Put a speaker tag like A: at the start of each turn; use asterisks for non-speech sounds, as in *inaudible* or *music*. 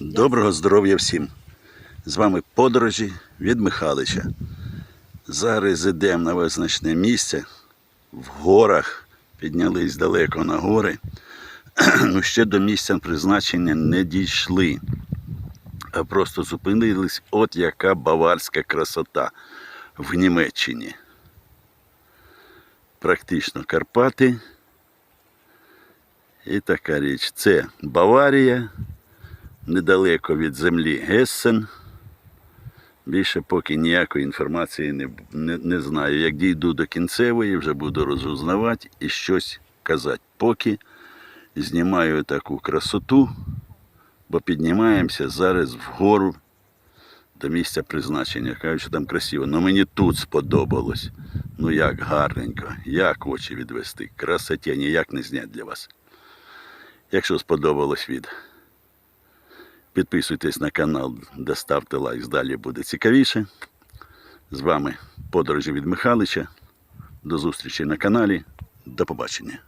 A: Доброго здоров'я всім! З вами подорожі від Михалича. Зараз йдемо на визначне місце в горах, піднялись далеко на гори. *clears throat* Ну, ще до місця призначення не дійшли, а просто зупинились. От яка баварська красота в Німеччині. Практично Карпати. І така річ. Це Баварія недалеко від землі Гессен. Більше поки ніякої інформації не, не, не знаю. Як дійду до кінцевої, вже буду розузнавати і щось казати. Поки знімаю таку красоту, бо піднімаємося зараз вгору до місця призначення. Кажуть, що там красиво. Ну мені тут сподобалось. Ну як гарненько, як очі відвести. Красоті ніяк не знять для вас. Якщо сподобалось від. Підписуйтесь на канал, де ставте лайк, далі буде цікавіше. З вами подорожі від Михалича. До зустрічі на каналі. До побачення.